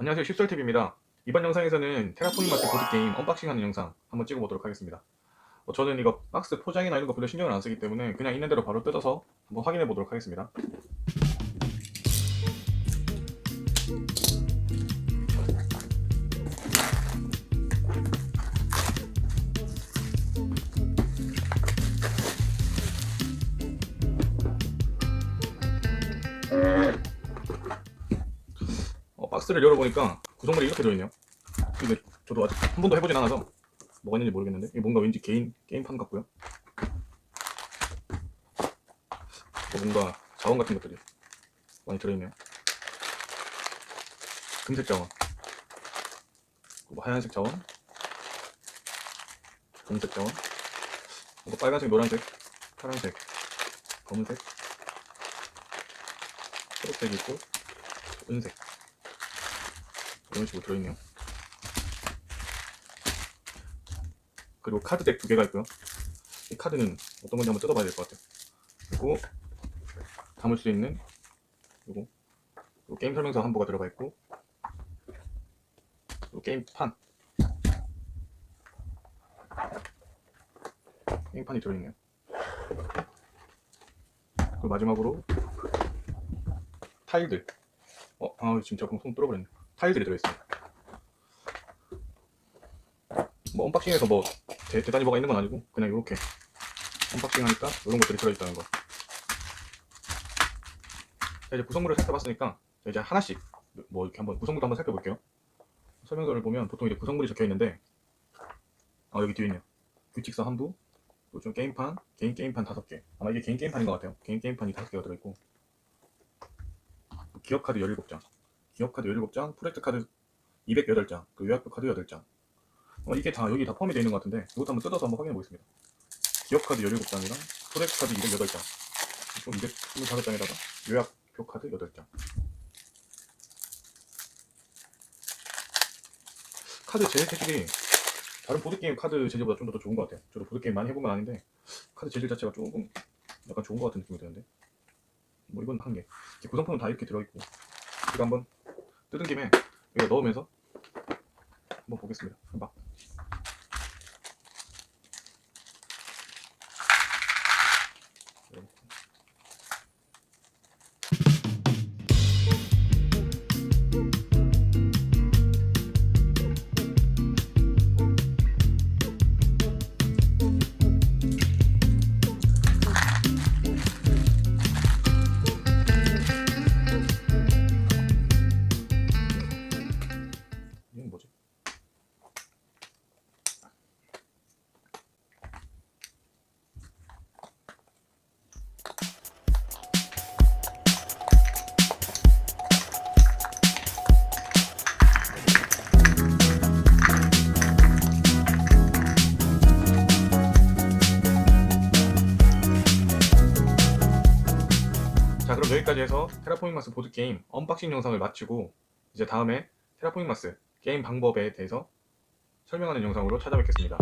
안녕하세요 쉽설TV입니다. 이번 영상에서는 테라포밍 마스 보드게임 언박싱하는 영상 한번 찍어보도록 하겠습니다. 어, 저는 이거 박스 포장이나 이런 거 별로 신경을 안 쓰기 때문에 그냥 있는 대로 바로 뜯어서 한번 확인해 보도록 하겠습니다 박스를 열어보니까 구성물이 이렇게 들어있네요. 근데 저도 아직 한 번도 해보진 않아서 뭐가 있는지 모르겠는데 이게 뭔가 왠지 개인 게임판 같고요. 또 뭔가 자원 같은 것들이 많이 들어있네요. 금색 자원. 그리고 하얀색 자원. 검은색 자원. 그리고 빨간색 노란색 파란색 검은색 초록색이 있고 은색 이런 식으로 들어있네요. 그리고 카드덱 두 개가 있고요. 이 카드는 어떤 건지 한번 뜯어봐야 될 것 같아요. 그리고 담을 수 있는 그리고 게임 설명서 한 부가 들어가 있고 게임판 게임판이 들어있네요. 그리고 마지막으로 타일들 어, 아 지금 제가 손 뚫어버렸네. 타일들이 들어있습니다. 뭐 언박싱에서 뭐 대, 대단히 뭐가 있는 건 아니고 그냥 이렇게 언박싱 하니까 이런 것들이 들어있다는 거. 자, 이제 구성물을 살펴봤으니까 자, 이제 하나씩 뭐 이렇게 한번 구성물도 한번 살펴볼게요. 설명서를 보면 보통 이제 구성물이 적혀 있는데 아 여기 뒤에 있네요. 규칙서 한 부, 좀 게임판, 개인 게임판 다섯 개. 아마 이게 개인 게임판인 것 같아요. 개인 게임판이 다섯 개가 들어있고 기업 카드 17장. 기업 카드 17장, 프로젝트 카드 208장, 그 요약표 카드 8장. 어, 이게 다 여기 다 포함이 되어 있는 것 같은데 이것도 한번 뜯어서 한번 확인해 보겠습니다. 기업 카드 17장이랑 프로젝트 카드 208장, 총 225장에다가 요약표 카드 8장. 카드 재질 색이 다른 보드게임 카드 재질보다 좀 더 좋은 것 같아요. 저도 보드게임 많이 해본 건 아닌데 카드 재질 자체가 조금 약간 좋은 것 같은 느낌이 드는데 뭐 이건 한 개. 구성품은 다 이렇게 들어있고 제가 한번 뜯은 김에 여기다 넣으면서 한번 보겠습니다. 한 자 그럼 여기까지 해서 테라포밍 마스 보드게임 언박싱 영상을 마치고 이제 다음에 테라포밍 마스 게임 방법에 대해서 설명하는 영상으로 찾아뵙겠습니다.